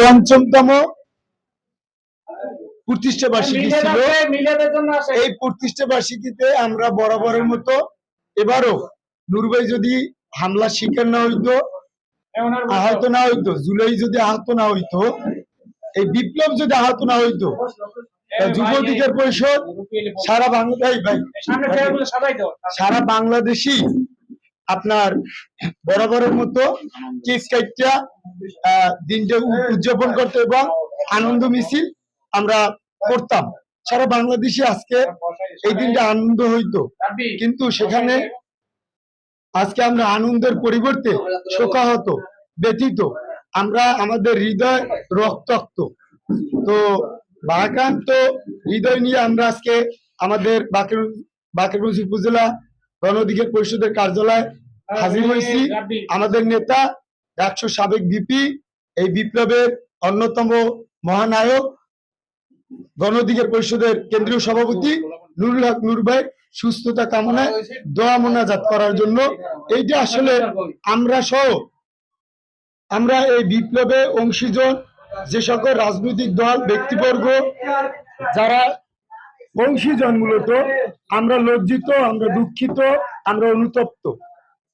পঞ্চমতম প্রতিষ্ঠা বার্ষিকী ছিল। এই প্রতিষ্ঠা বার্ষিকীতে আমরা বরাবরের মতো এবারও নুরভাই যদি হামলা শিকার না হইতো আহত না হইতো জুলাই যদি আহত না হইতো এই বিপ্লব যদি আহত না হইতো তা যুব অধিকার পরিষদ সারা বাংলাদেশ সারা বাংলাদেশি আপনার বরাবরের মতো আহ, দিনটা উদযাপন করতে এবং আনন্দ মিছিল আমরা করতাম। সারা বাংলাদেশে আজকে এই দিনটা আনন্দ হইতো। কিন্তু সেখানে আজকে আমরা আনন্দের পরিবর্তে শোকাহত ব্যতীত আমরা আমাদের হৃদয় রক্তাক্ত। তো বারাক্রান্ত হৃদয় নিয়ে আমরা আজকে আমাদের বাকের বাকেরগঞ্জ উপজেলা গণ পরিষদের কার্যালয়ে হাজির হয়েছি। আমাদের নেতা একশো সাবেক বিপি এই বিপ্লবের অন্যতম মহানায়ক গণ পরিষদের কেন্দ্রীয় সভাপতি নুরুল হক নুর ভাই সুস্থতা কামনায় দোয়া মোনাজাত করার জন্য। এইটা আসলে আমরা সহ আমরা এই বিপ্লবে অংশীজন যে সকল রাজনৈতিক দল ব্যক্তিবর্গ যারা অংশীজন মূলত আমরা লজ্জিত আমরা দুঃখিত আমরা অনুতপ্ত।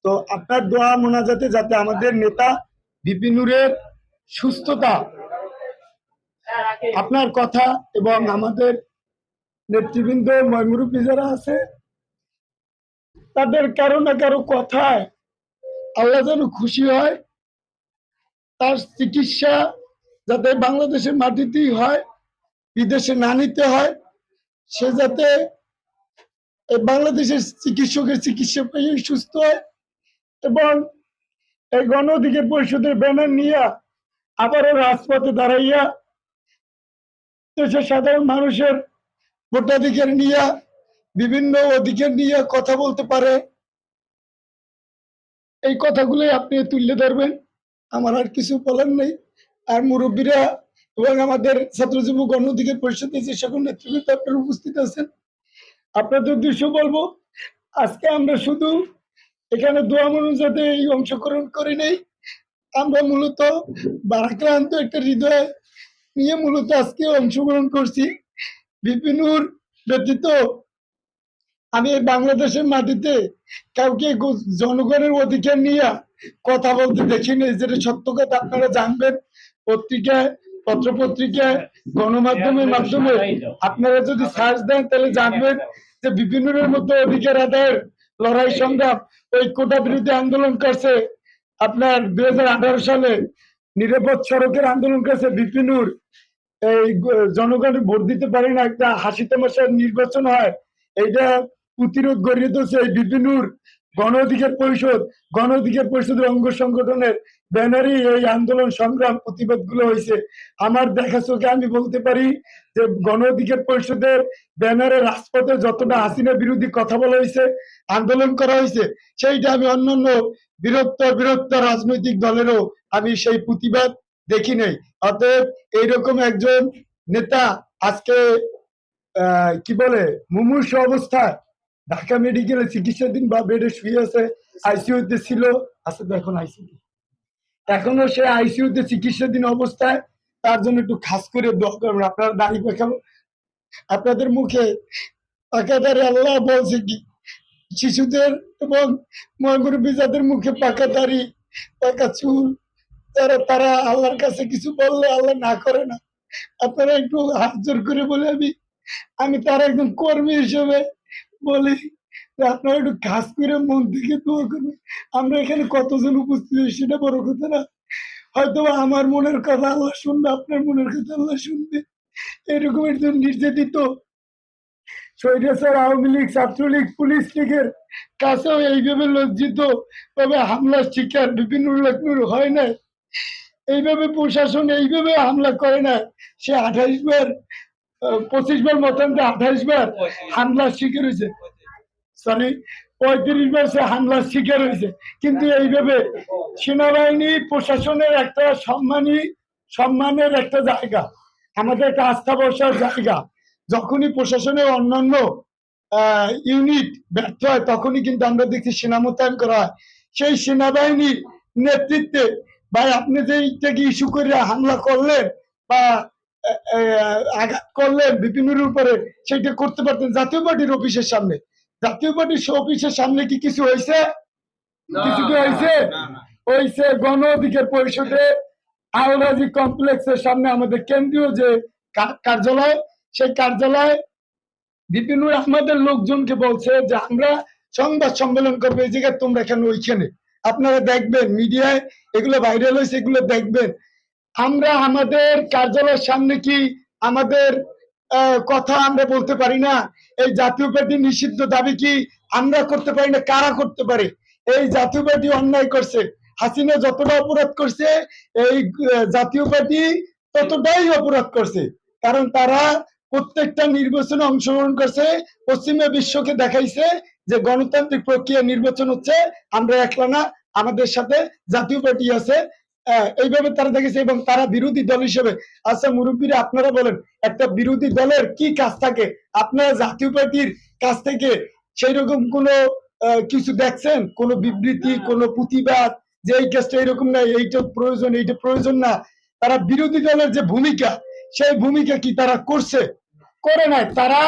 তো আপনার দোয়া মোনাজাতে যাতে আমাদের নেতা বিপিনুরের সুস্থতা, আপনার কথা এবং আমাদের নেতৃবৃন্দ ময়মুরুপি যারা আছে, তাদের কারও না কারও কথায় আল্লাহ যেন খুশি হয়, তার চিকিৎসা যাতে বাংলাদেশের মাটিতেই হয়, বিদেশে না নিতে হয়, সে যাতে বাংলাদেশের চিকিৎসকের চিকিৎসা পেয়ে সুস্থ হয়। এবং এই গণ অধিকার পরিষদের ব্যানার নিয়ে আবারও রাজপথে দাঁড়াইয়া দেশের সাধারণ মানুষের ভোটাধিকার নিয়ে, বিভিন্ন অধিকার নিয়ে কথা বলতে পারে। এই কথাগুলোই আপনি তুলে ধরবেন। আমার আর কিছু বলার নেই। আর মুরব্বীরা এবং আমাদের ছাত্র যুব গণ অধিকার পরিষদের যে সকল নেতৃবৃন্দ আপনারা উপস্থিত আছেন, আপনাদের উদ্দেশ্য বলব, আজকে আমরা শুধু এখানে দোয়া মনোজাতে এই অংশগ্রহণ করি নেই। আমরা মূলত বারাক্রান্ত একটা হৃদয় নিয়ে মূলত আজকে অংশগ্রহণ করছি। বিপিনুর ব্যতীত আমি বাংলাদেশের মাটিতে কাউকে জনগণের অধিকার নিয়ে কথা বলতে দেখিনি যেটা সত্য কথা আপনারা জানবেন। পত্রিকায়, পত্রপত্রিকায়, গণমাধ্যমের মাধ্যমে। আপনারা যদি সার্চ দেন, তাহলে জানবেন যে বিপিনুরের মতো অধিকার আদায়ের লড়াই সংগ্রাম ওই কোটা বিরোধী আন্দোলন করছে। আপনার দুই হাজার আঠারো সালে নিরাপদ সড়কের আন্দোলন করছে বিপিনুর। এই জনগণ ভোট দিতে পারে না, একটা হাসি তামাশার নির্বাচন হয়। এইটা প্রতিরোধ গড়িয়ে তুলছে এই বিপিনুর গণ অধিকার পরিষদ গণ অধিকার পরিষদের অঙ্গ সংগঠনের ব্যানারে এই আন্দোলন সংগ্রাম প্রতিবাদগুলো হয়েছে। আমার দেখা চোখে আমি বলতে পারি যে গণ অধিকার পরিষদের ব্যানারে রাজপথে যতটা হাসিনা বিরোধী কথা বলা হয়েছে, আন্দোলন করা হয়েছে, সেইটা আমি অন্যান্য বৃহত্তর বৃহত্তর রাজনৈতিক দলেরও আমি সেই প্রতিবাদ দেখি নাই। অতএব এইরকম একজন নেতা আজকে কি বলে, মুমূর্ষ অবস্থায় ঢাকা মেডিকেলে চিকিৎসাধীন বা বেডে শুয়ে আছে, আইসিইউতে ছিল আছে তো এখন আইসিইউ। এখনও সে আইসিইউতে চিকিৎসাধীন অবস্থায়, তার জন্য একটু খাস করে দোয়া করবেন। আপনারা দাঁড়িয়ে পেখাবো। আপনাদের মুখে পাকাদারে আল্লাহ বলছে কি, শিশুদের এবং ময়মুরব্বী যাদের মুখে পাকা দাড়ি, পাকা চুল, তারা তারা আল্লাহর কাছে কিছু বললে আল্লাহ না করে না। আপনারা একটু হাত জোর করে বলে আমি আমি তার একজন কর্মী হিসেবে বলি আপনারা একটু কাজ করে মন থেকে করবেন আমরা এখানে কতজন উপস্থিত সেটা বড় কথা না। হয়তো আমার মনের কথা আল্লাহ শুনবে, আপনার মনের কথা আল্লাহ শুনবে। এরকম একজন নির্যাতিত আওয়ামী লীগ, ছাত্রলীগ, পুলিশ লীগের কাছেও এইভাবে লজ্জিত, তবে হামলার শিকার বিভিন্ন লগ্নুর হয় না এইভাবে প্রশাসন এইভাবে হামলা করে না সে আঠাইশ বার পঁচিশ বার মতান্তে আঠাইশ বার হামলার শিকার হয়েছে। সরি পঁয়ত্রিশ বার সে হামলার শিকার হয়েছে। কিন্তু এইভাবে সেনাবাহিনী, প্রশাসনের একটা সম্মানী, সম্মানের একটা জায়গা, আমাদের একটা আস্থা ভরসার জায়গা। যখনই প্রশাসনের অন্যান্য ইউনিট ব্যর্থ হয়, তখনই কিন্তু আমরা দেখছি সেনা মোতায়েন করা হয়। সেই সেনাবাহিনীর নেতৃত্বে, ভাই, আপনি যে এইটাকে ইস্যু করে হামলা করলেন বা আঘাত করলেন বিপিনের উপরে সেটা করতে পারতেন। জাতীয় পার্টির অফিসের সামনে। জাতীয় পার্টির অফিসের সামনে কি কিছু হয়েছে কিছু কি হয়েছে হয়েছে গণ অধিকার পরিষদে আওলাজি কমপ্লেক্সের সামনে আমাদের কেন্দ্রীয় যে কার্যালয় সেই কার্যালয় বিপিনুর আহমদের লোকজনকে বলছে যে আমরা সংবাদ সম্মেলন করব এই জায়গায় তোমরা এখানে ওইখানে? আপনারা দেখবেন মিডিয়ায় এগুলো ভাইরাল হয়েছে এগুলো দেখবেন। আমরা আমাদের কার্যালয়ের সামনে কি আমাদের কথা আমরা বলতে পারি না? এই জাতীয় পার্টি নিষিদ্ধ দাবি কি আমরা করতে পারি না? কারা করতে পারে? এই জাতীয় পার্টি অন্যায় করছে। হাসিনা যতটা অপরাধ করছে, এই জাতীয় পার্টি ততটাই অপরাধ করছে। কারণ তারা প্রত্যেকটা নির্বাচনে অংশগ্রহণ করছে, পশ্চিমা বিশ্বকে দেখাইছে যে গণতান্ত্রিক প্রক্রিয়া নির্বাচন হচ্ছে, আমরা একলা না, আমাদের সাথে জাতীয় পার্টি আছে। এইভাবে তারা দেখেছে এবং তারা বিরোধী দল হিসেবে। আচ্ছা মুরব্বীরা আপনারা বলেন একটা বিরোধী দলের কি কাজ থাকে? আপনারা জাতীয় পার্টির কাছ থেকে সেই রকম কোনো কিছু দেখছেন? কোনো বিবৃতি কোনো প্রতিবাদ যে এই কাজটা এরকম না এইটা প্রয়োজন এইটা প্রয়োজন না? তারা বিরোধী দলের যে ভূমিকা সেই ভূমিকা কি তারা করছে? করে নাই। তারা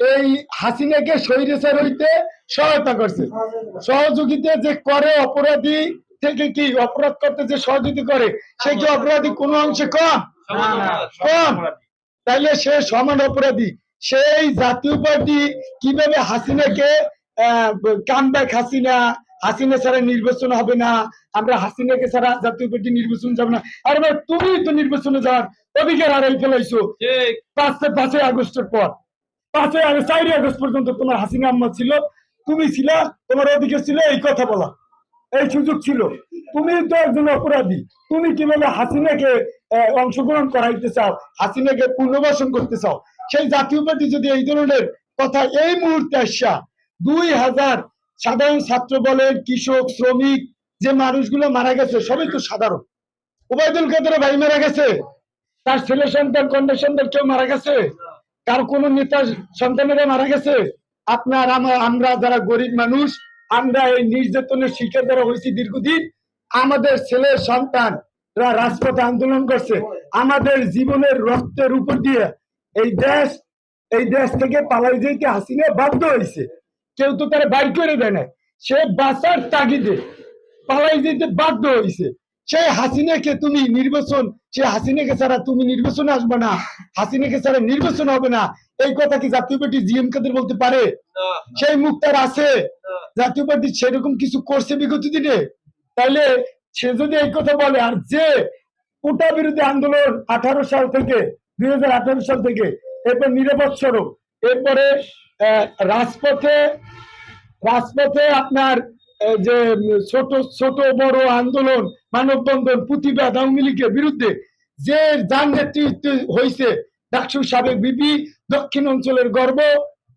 এই হাসিনাকে স্বৈরাচার হইতে সহায়তা করছে। সহযোগিতা যে করে অপরাধী থেকে কি অপরাধ করতে যে সহযোগিতা করে সে কি অপরাধী কোনো অংশে কম? কম। তাইলে সে সমান অপরাধী। সেই জাতীয় পার্টি কীভাবে হাসিনাকে কাম ব্যাক হাসিনা হাসিনা ছাড়া নির্বাচন হবে না আমরা হাসিনাকে ছাড়া জাতীয় পার্টি নির্বাচন যাবে না। আরে ভাই তুমি তো নির্বাচনে যাওয়ার অধিকার হারাই ফেলাইছো। পাঁচ পাঁচই আগস্টের পর। পাঁচই আগস্ট চারই আগস্ট পর্যন্ত তোমার হাসিনা আম্মা ছিল তুমি ছিল তোমার অধিকার ছিল এই কথা বলা। এই সুযোগ ছিল। তুমি তো একজন অপরাধী। তুমি কীভাবে হাসিনাকে অংশগ্রহণ করাইতে চাও, হাসিনাকে পুনর্বাসন করতে চাও? সেই জাতীয় পার্টি যদি এই ধরনের কথা এই মুহূর্তে আসা, দুই হাজার সাধারণ ছাত্র বলেন, কৃষক, শ্রমিক, যে মানুষগুলো মারা গেছে, সবই তো সাধারণ। ওবায়দুল কাদের ভাই মারা গেছে। তার ছেলে সন্তান, কন্যা সন্তান কেউ মারা গেছে? তার কোন নেতার সন্তানেরা মারা গেছে? আপনার আমরা যারা গরিব মানুষ আমরা এই নির্যাতনের শিকার যারা হয়েছি দীর্ঘদিন, আমাদের ছেলে, সন্তান রাজপথে আন্দোলন করছে। আমাদের জীবনের রক্তের উপর দিয়ে এই দেশ এই দেশ থেকে পালাই যেতে হাসিনা বাধ্য হয়েছে। কেউ তো তারা বাইর করে দেয় না সে বাঁচার তাগিদে পালাই যেতে বাধ্য হয়েছে। সেই হাসিনাকে তুমি নির্বাচন, সে হাসিনাকে ছাড়া তুমি নির্বাচনে আসবে না। হাসিনাকে ছাড়া নির্বাচন হবে না। এই কথা কি জাতীয় পার্টি জিএম কাদের বলতে পারে? সেই মুখ তার আছে জাতীয় পার্টি সেরকম কিছু করছে বিগত দিনে? তাইলে সে যদি এই কথা বলে আর যে কোটা বিরোধী আন্দোলন আঠারো সাল থেকে দুই সাল থেকে এরপর নিরাপদ সড়ক এরপরে রাজপথে রাজপথে আপনার যে ছোট ছোট বড় আন্দোলন মানববন্ধন প্রতিবাদ আওয়ামী লীগের বিরুদ্ধে যে যার নেতৃত্ব হয়েছে ডাকসু সাবেক বিবি দক্ষিণ অঞ্চলের গর্ব,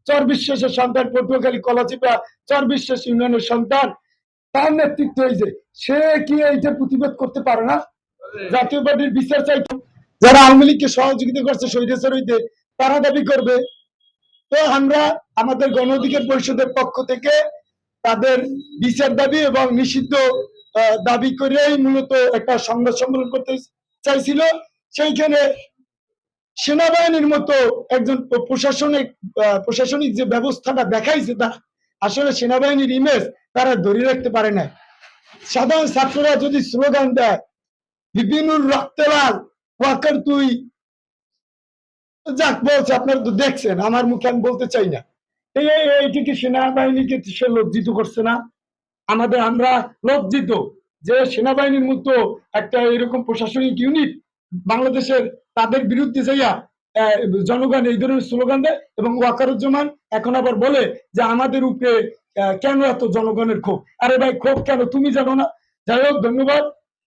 চর বিশ্বাসের সন্তান পটুয়াখালী, কলাচিপা, চর বিশ্বাস ইউনিয়নের সন্তান। তার নেতৃত্ব হয়েছে সে কি এইটা প্রতিবাদ করতে পারে না? জাতীয় পার্টির বিচার চাইতো যারা আওয়ামী লীগকে সহযোগিতা করছে স্বৈরাচার হইতে তারা দাবি করবে। তো আমরা আমাদের গণ অধিকার পরিষদের পক্ষ থেকে তাদের বিচার দাবি এবং নিষিদ্ধ দাবি করেই মূলত একটা সংবাদ সম্মেলন করতে চাইছিল। সেইখানে সেনাবাহিনীর মতো একজন প্রশাসনিক প্রশাসনিক যে ব্যবস্থাটা দেখাইছে তা আসলে সেনাবাহিনীর ইমেজ তারা ধরে রাখতে পারে না সাধারণ ছাত্ররা যদি স্লোগান দেয়, বিপিনুর রক্তলাল ওয়াকার তুই। যাক, বলছে, আপনারা তো দেখছেন, আমার মুখে আমি বলতে চাই না। এই, এই- এইটি কি সেনাবাহিনীকে সে লজ্জিত করছে না? আমাদের, আমরা লজ্জিত যে সেনাবাহিনীর মতো একটা এরকম প্রশাসনিক ইউনিট বাংলাদেশের তাদের বিরুদ্ধে যাইয়া জনগণ এই ধরনের স্লোগান দেয় এবং ওয়াকারুজ্জামান এখন আবার বলে যে আমাদের উপরে কেন এত জনগণের ক্ষোভ? আরে ভাই, ক্ষোভ কেন? তুমি জানো না। যাই হোক, ধন্যবাদ।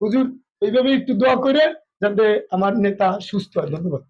হুজুর এইভাবে একটু দোয়া করে যাতে আমার নেতা সুস্থ হয়। ধন্যবাদ।